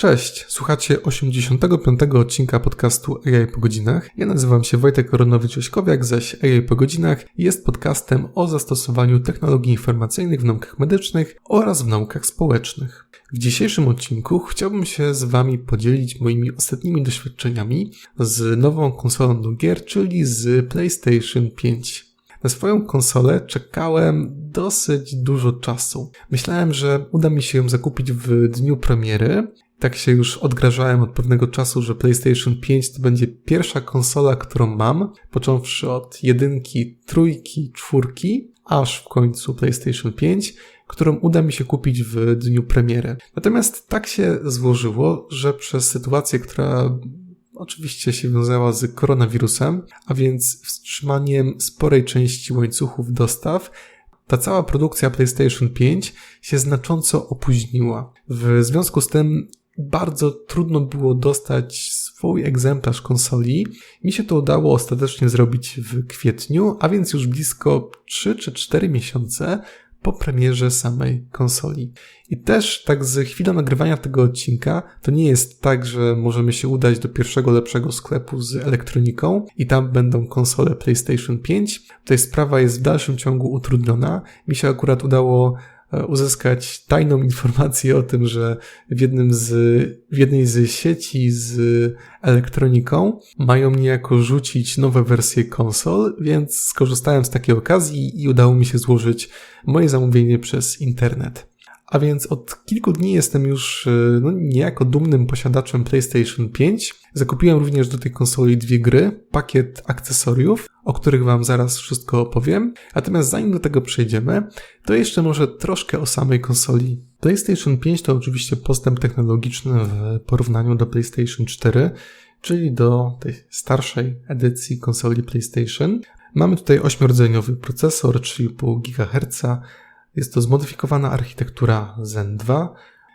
Cześć, słuchacie 85. odcinka podcastu AI po godzinach. Ja nazywam się Wojtek Koronowicz-Ośkowiak, zaś AI po godzinach jest podcastem o zastosowaniu technologii informacyjnych w naukach medycznych oraz w naukach społecznych. W dzisiejszym odcinku chciałbym się z Wami podzielić moimi ostatnimi doświadczeniami z nową konsolą do gier, czyli z PlayStation 5. Na swoją konsolę czekałem dosyć dużo czasu. Myślałem, że uda mi się ją zakupić w dniu premiery. Tak się już odgrażałem od pewnego czasu, że PlayStation 5 to będzie pierwsza konsola, którą mam, począwszy od jedynki, trójki, czwórki, aż w końcu PlayStation 5, którą uda mi się kupić w dniu premiery. Natomiast tak się złożyło, że przez sytuację, która oczywiście się wiązała z koronawirusem, a więc wstrzymaniem sporej części łańcuchów dostaw, ta cała produkcja PlayStation 5 się znacząco opóźniła. W związku z tym bardzo trudno było dostać swój egzemplarz konsoli. Mi się to udało ostatecznie zrobić w kwietniu, a więc już blisko 3 czy 4 miesiące po premierze samej konsoli. I też tak z chwilą nagrywania tego odcinka, to nie jest tak, że możemy się udać do pierwszego lepszego sklepu z elektroniką i tam będą konsole PlayStation 5. Tutaj sprawa jest w dalszym ciągu utrudniona. Mi się akurat udało uzyskać tajną informację o tym, że w, jednym z, w jednej z sieci z elektroniką mają niejako rzucić nowe wersje konsol, więc skorzystałem z takiej okazji i udało mi się złożyć moje zamówienie przez internet. A więc od kilku dni jestem już y, no, niejako dumnym posiadaczem PlayStation 5. Zakupiłem również do tej konsoli dwie gry, pakiet akcesoriów, o których Wam zaraz wszystko opowiem. Natomiast zanim do tego przejdziemy, to jeszcze może troszkę o samej konsoli. PlayStation 5 to oczywiście postęp technologiczny w porównaniu do PlayStation 4, czyli do tej starszej edycji konsoli PlayStation. Mamy tutaj 8-rdzeniowy procesor, 3,5 GHz, jest to zmodyfikowana architektura Zen 2.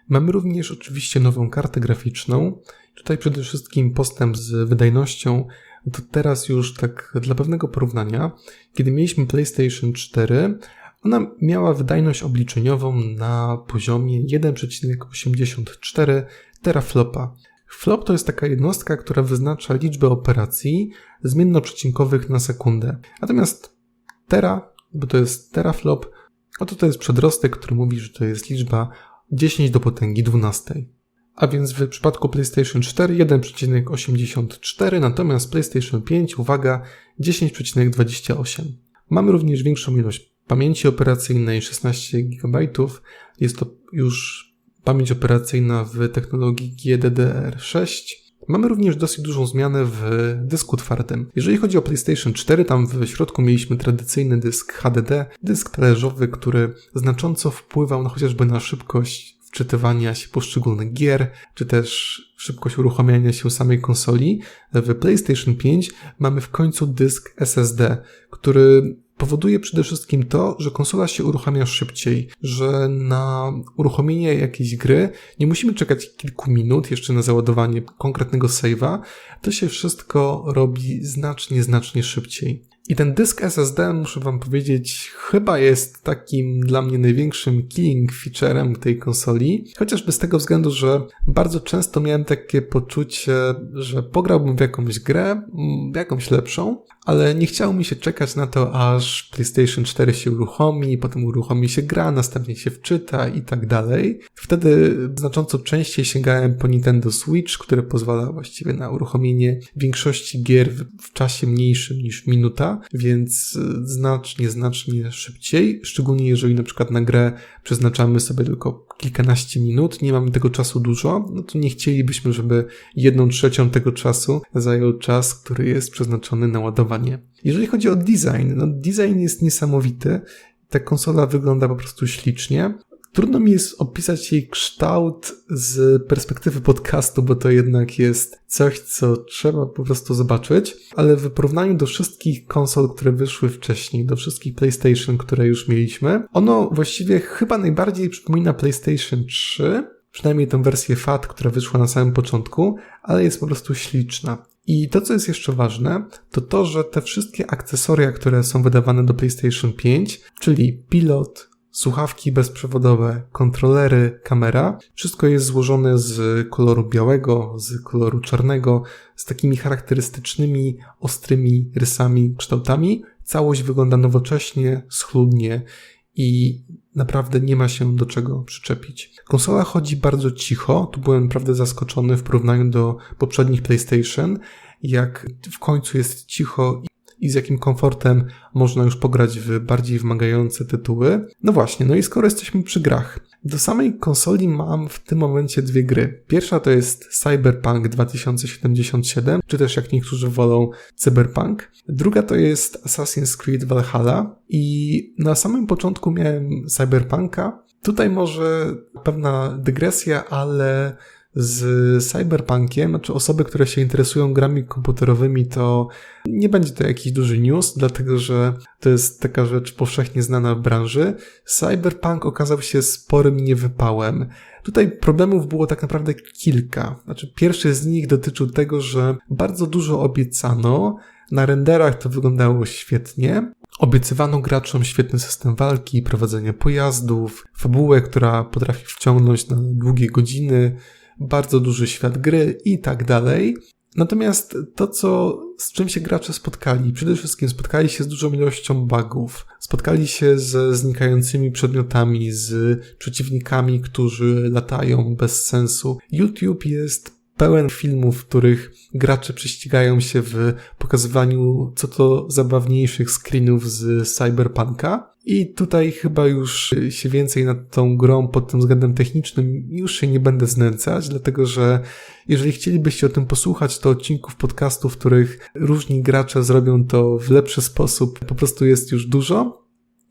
Mamy również oczywiście nową kartę graficzną. Tutaj przede wszystkim postęp z wydajnością. To teraz już tak dla pewnego porównania, kiedy mieliśmy PlayStation 4, ona miała wydajność obliczeniową na poziomie 1,84 teraflopa. Flop to jest taka jednostka, która wyznacza liczbę operacji zmiennoprzecinkowych na sekundę. Natomiast tera, bo to jest teraflop, a tutaj jest przedrostek, który mówi, że to jest liczba 10 do potęgi 12. A więc w przypadku PlayStation 4 1,84, natomiast PlayStation 5, uwaga, 10,28. Mamy również większą ilość pamięci operacyjnej, 16 GB. Jest to już pamięć operacyjna w technologii GDDR6. Mamy również dosyć dużą zmianę w dysku twardym. Jeżeli chodzi o PlayStation 4, tam w środku mieliśmy tradycyjny dysk HDD, dysk talerzowy, który znacząco wpływał na chociażby na szybkość wczytywania się poszczególnych gier, czy też szybkość uruchamiania się samej konsoli. W PlayStation 5 mamy w końcu dysk SSD, który powoduje przede wszystkim to, że konsola się uruchamia szybciej, że na uruchomienie jakiejś gry nie musimy czekać kilku minut jeszcze na załadowanie konkretnego save'a, to się wszystko robi znacznie, znacznie szybciej. I ten dysk SSD, muszę Wam powiedzieć, chyba jest takim dla mnie największym killing featurem tej konsoli. Chociażby z tego względu, że bardzo często miałem takie poczucie, że pograłbym w jakąś grę, w jakąś lepszą, ale nie chciało mi się czekać na to, aż PlayStation 4 się uruchomi, potem uruchomi się gra, następnie się wczyta i tak dalej. Wtedy znacząco częściej sięgałem po Nintendo Switch, które pozwala właściwie na uruchomienie większości gier w czasie mniejszym niż minuta, więc znacznie, znacznie szybciej, szczególnie jeżeli na przykład na grę przeznaczamy sobie tylko kilkanaście minut, nie mamy tego czasu dużo, no to nie chcielibyśmy, żeby jedną trzecią tego czasu zajął czas, który jest przeznaczony na ładowanie. Jeżeli chodzi o design, no design jest niesamowity. Ta konsola wygląda po prostu ślicznie. Trudno mi jest opisać jej kształt z perspektywy podcastu, bo to jednak jest coś, co trzeba po prostu zobaczyć, ale w porównaniu do wszystkich konsol, które wyszły wcześniej, do wszystkich PlayStation, które już mieliśmy, ono właściwie chyba najbardziej przypomina PlayStation 3, przynajmniej tę wersję FAT, która wyszła na samym początku, ale jest po prostu śliczna. I to, co jest jeszcze ważne, to to, że te wszystkie akcesoria, które są wydawane do PlayStation 5, czyli pilot, słuchawki bezprzewodowe, kontrolery, kamera. Wszystko jest złożone z koloru białego, z koloru czarnego, z takimi charakterystycznymi, ostrymi rysami, kształtami. Całość wygląda nowocześnie, schludnie i naprawdę nie ma się do czego przyczepić. Konsola chodzi bardzo cicho, tu byłem naprawdę zaskoczony w porównaniu do poprzednich PlayStation, jak w końcu jest cicho i z jakim komfortem można już pograć w bardziej wymagające tytuły. No właśnie, no i skoro jesteśmy przy grach, do samej konsoli mam w tym momencie dwie gry. Pierwsza to jest Cyberpunk 2077, czy też jak niektórzy wolą Cyberpunk. Druga to jest Assassin's Creed Valhalla i na samym początku miałem Cyberpunka. Tutaj może pewna dygresja, ale z cyberpunkiem, znaczy osoby, które się interesują grami komputerowymi, to nie będzie to jakiś duży news, dlatego że to jest taka rzecz powszechnie znana w branży. Cyberpunk okazał się sporym niewypałem. Tutaj problemów było tak naprawdę kilka. Znaczy, pierwszy z nich dotyczył tego, że bardzo dużo obiecano, na renderach to wyglądało świetnie. Obiecywano graczom świetny system walki, prowadzenia pojazdów, fabułę, która potrafi wciągnąć na długie godziny, bardzo duży świat gry i tak dalej. Natomiast to, co, z czym się gracze spotkali, przede wszystkim spotkali się z dużą ilością bugów, spotkali się ze znikającymi przedmiotami, z przeciwnikami, którzy latają bez sensu. YouTube jest pełen filmów, w których gracze prześcigają się w pokazywaniu co to zabawniejszych screenów z Cyberpunka. I tutaj chyba już się więcej nad tą grą pod tym względem technicznym już się nie będę znęcać, dlatego że jeżeli chcielibyście o tym posłuchać, to odcinków podcastów, w których różni gracze zrobią to w lepszy sposób, po prostu jest już dużo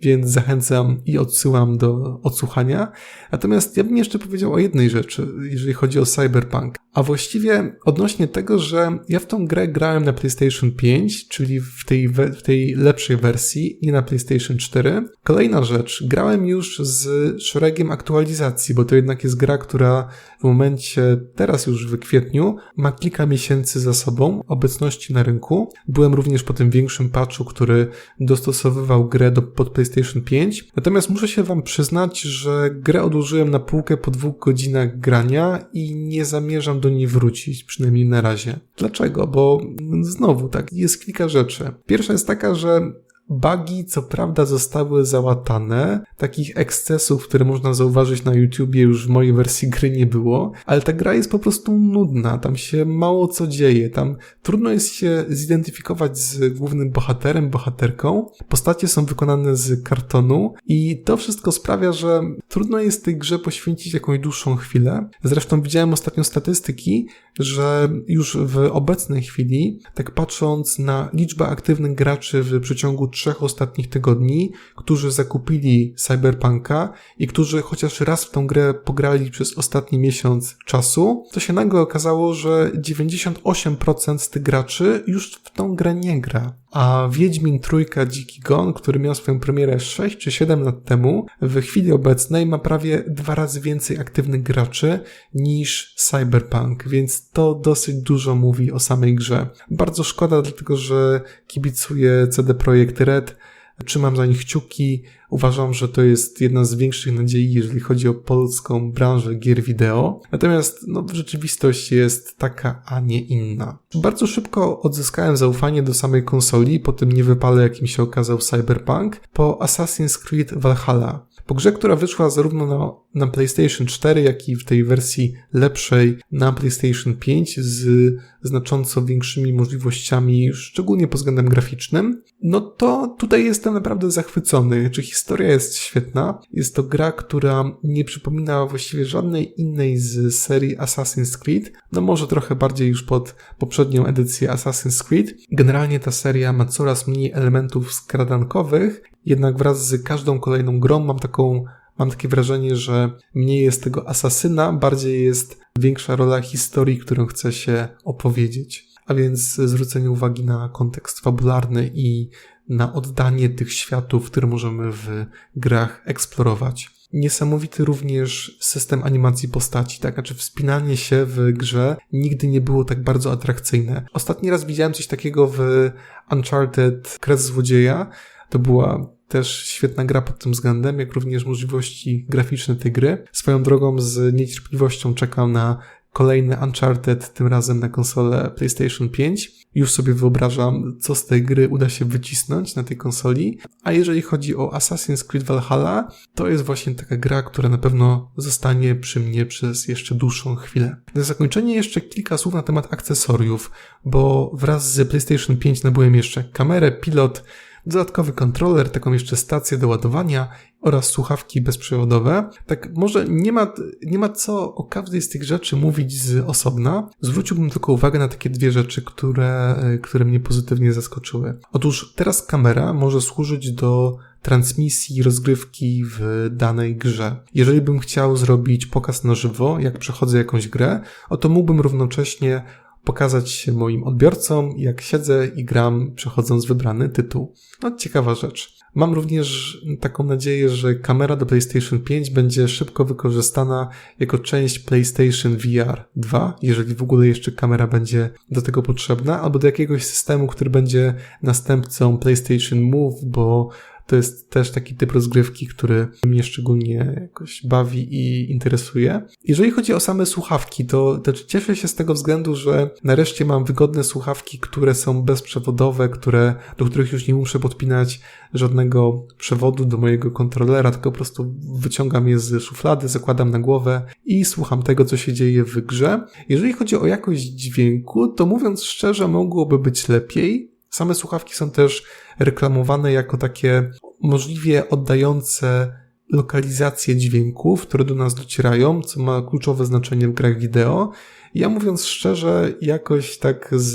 więc zachęcam i odsyłam do odsłuchania. Natomiast ja bym jeszcze powiedział o jednej rzeczy, jeżeli chodzi o Cyberpunk. A właściwie odnośnie tego, że ja w tą grę grałem na PlayStation 5, czyli w tej, w tej lepszej wersji, nie na PlayStation 4. Kolejna rzecz, grałem już z szeregiem aktualizacji, bo to jednak jest gra, która w momencie, teraz już w kwietniu, ma kilka miesięcy za sobą obecności na rynku. Byłem również po tym większym patchu, który dostosowywał grę do, pod PlayStation 5. Natomiast muszę się wam przyznać, że grę odłożyłem na półkę po dwóch godzinach grania i nie zamierzam do niej wrócić, przynajmniej na razie. Dlaczego? Bo znowu tak, jest kilka rzeczy. Pierwsza jest taka, że Bugi co prawda zostały załatane, takich ekscesów, które można zauważyć na YouTubie już w mojej wersji gry nie było, ale ta gra jest po prostu nudna, tam się mało co dzieje, tam trudno jest się zidentyfikować z głównym bohaterem, bohaterką, postacie są wykonane z kartonu i to wszystko sprawia, że trudno jest tej grze poświęcić jakąś dłuższą chwilę. Zresztą widziałem ostatnio statystyki, że już w obecnej chwili, tak patrząc na liczbę aktywnych graczy w przeciągu trzech ostatnich tygodni, którzy zakupili Cyberpunka i którzy chociaż raz w tą grę pograli przez ostatni miesiąc czasu, to się nagle okazało, że 98% z tych graczy już w tą grę nie gra. A Wiedźmin Trójka Dziki Gon, który miał swoją premierę 6 czy 7 lat temu, w chwili obecnej ma prawie dwa razy więcej aktywnych graczy niż Cyberpunk, więc to dosyć dużo mówi o samej grze. Bardzo szkoda, dlatego że kibicuję CD Projekt Red, Trzymam za nich kciuki. Uważam, że to jest jedna z większych nadziei, jeżeli chodzi o polską branżę gier wideo. Natomiast no, rzeczywistość jest taka, a nie inna. Bardzo szybko odzyskałem zaufanie do samej konsoli po tym niewypale, jakim się okazał Cyberpunk, po Assassin's Creed Valhalla. Po grze, która wyszła zarówno na, na PlayStation 4, jak i w tej wersji lepszej na PlayStation 5 z znacząco większymi możliwościami, szczególnie pod względem graficznym, no to tutaj jestem naprawdę zachwycony. Czy historia jest świetna? Jest to gra, która nie przypomina właściwie żadnej innej z serii Assassin's Creed. No może trochę bardziej już pod poprzednią edycję Assassin's Creed. Generalnie ta seria ma coraz mniej elementów skradankowych, jednak wraz z każdą kolejną grą mam taką mam takie wrażenie, że mniej jest tego asasyna, bardziej jest większa rola historii, którą chce się opowiedzieć. A więc zwrócenie uwagi na kontekst fabularny i na oddanie tych światów, które możemy w grach eksplorować. Niesamowity również system animacji postaci, tak? Znaczy wspinanie się w grze nigdy nie było tak bardzo atrakcyjne. Ostatni raz widziałem coś takiego w Uncharted Kres Złodzieja, To była też świetna gra pod tym względem, jak również możliwości graficzne tej gry. Swoją drogą z niecierpliwością czekam na kolejny Uncharted, tym razem na konsolę PlayStation 5. Już sobie wyobrażam, co z tej gry uda się wycisnąć na tej konsoli. A jeżeli chodzi o Assassin's Creed Valhalla, to jest właśnie taka gra, która na pewno zostanie przy mnie przez jeszcze dłuższą chwilę. Na zakończenie jeszcze kilka słów na temat akcesoriów, bo wraz z PlayStation 5 nabyłem jeszcze kamerę, pilot, dodatkowy kontroler, taką jeszcze stację do ładowania oraz słuchawki bezprzewodowe. Tak, może nie ma, nie ma co o każdej z tych rzeczy mówić z osobna. Zwróciłbym tylko uwagę na takie dwie rzeczy, które, które mnie pozytywnie zaskoczyły. Otóż teraz kamera może służyć do transmisji rozgrywki w danej grze. Jeżeli bym chciał zrobić pokaz na żywo, jak przechodzę jakąś grę, oto mógłbym równocześnie pokazać moim odbiorcom, jak siedzę i gram, przechodząc wybrany tytuł. No, ciekawa rzecz. Mam również taką nadzieję, że kamera do PlayStation 5 będzie szybko wykorzystana jako część PlayStation VR 2, jeżeli w ogóle jeszcze kamera będzie do tego potrzebna, albo do jakiegoś systemu, który będzie następcą PlayStation Move, bo to jest też taki typ rozgrywki, który mnie szczególnie jakoś bawi i interesuje. Jeżeli chodzi o same słuchawki, to, to cieszę się z tego względu, że nareszcie mam wygodne słuchawki, które są bezprzewodowe, które, do których już nie muszę podpinać żadnego przewodu do mojego kontrolera, tylko po prostu wyciągam je z szuflady, zakładam na głowę i słucham tego, co się dzieje w grze. Jeżeli chodzi o jakość dźwięku, to mówiąc szczerze, mogłoby być lepiej. Same słuchawki są też reklamowane jako takie możliwie oddające lokalizację dźwięków, które do nas docierają, co ma kluczowe znaczenie w grach wideo. Ja mówiąc szczerze, jakoś tak z,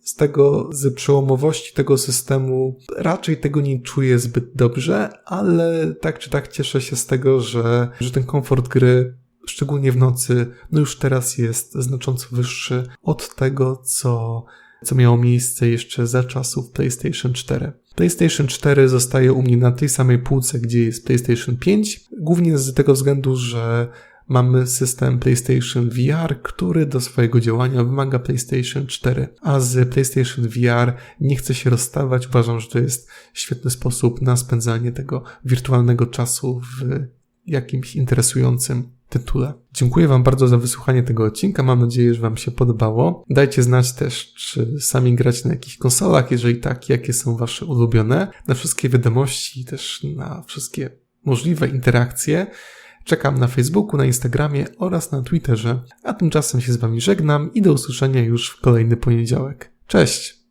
z tego, z przełomowości tego systemu raczej tego nie czuję zbyt dobrze, ale tak czy tak cieszę się z tego, że, że ten komfort gry szczególnie w nocy, no już teraz jest znacząco wyższy od tego, co co miało miejsce jeszcze za czasów PlayStation 4. PlayStation 4 zostaje u mnie na tej samej półce, gdzie jest PlayStation 5, głównie z tego względu, że mamy system PlayStation VR, który do swojego działania wymaga PlayStation 4, a z PlayStation VR nie chcę się rozstawać. Uważam, że to jest świetny sposób na spędzanie tego wirtualnego czasu w jakimś interesującym tytule. Dziękuję Wam bardzo za wysłuchanie tego odcinka. Mam nadzieję, że Wam się podobało. Dajcie znać też, czy sami grać na jakichś konsolach, jeżeli tak, jakie są Wasze ulubione. Na wszystkie wiadomości, też na wszystkie możliwe interakcje. Czekam na Facebooku, na Instagramie oraz na Twitterze. A tymczasem się z Wami żegnam i do usłyszenia już w kolejny poniedziałek. Cześć!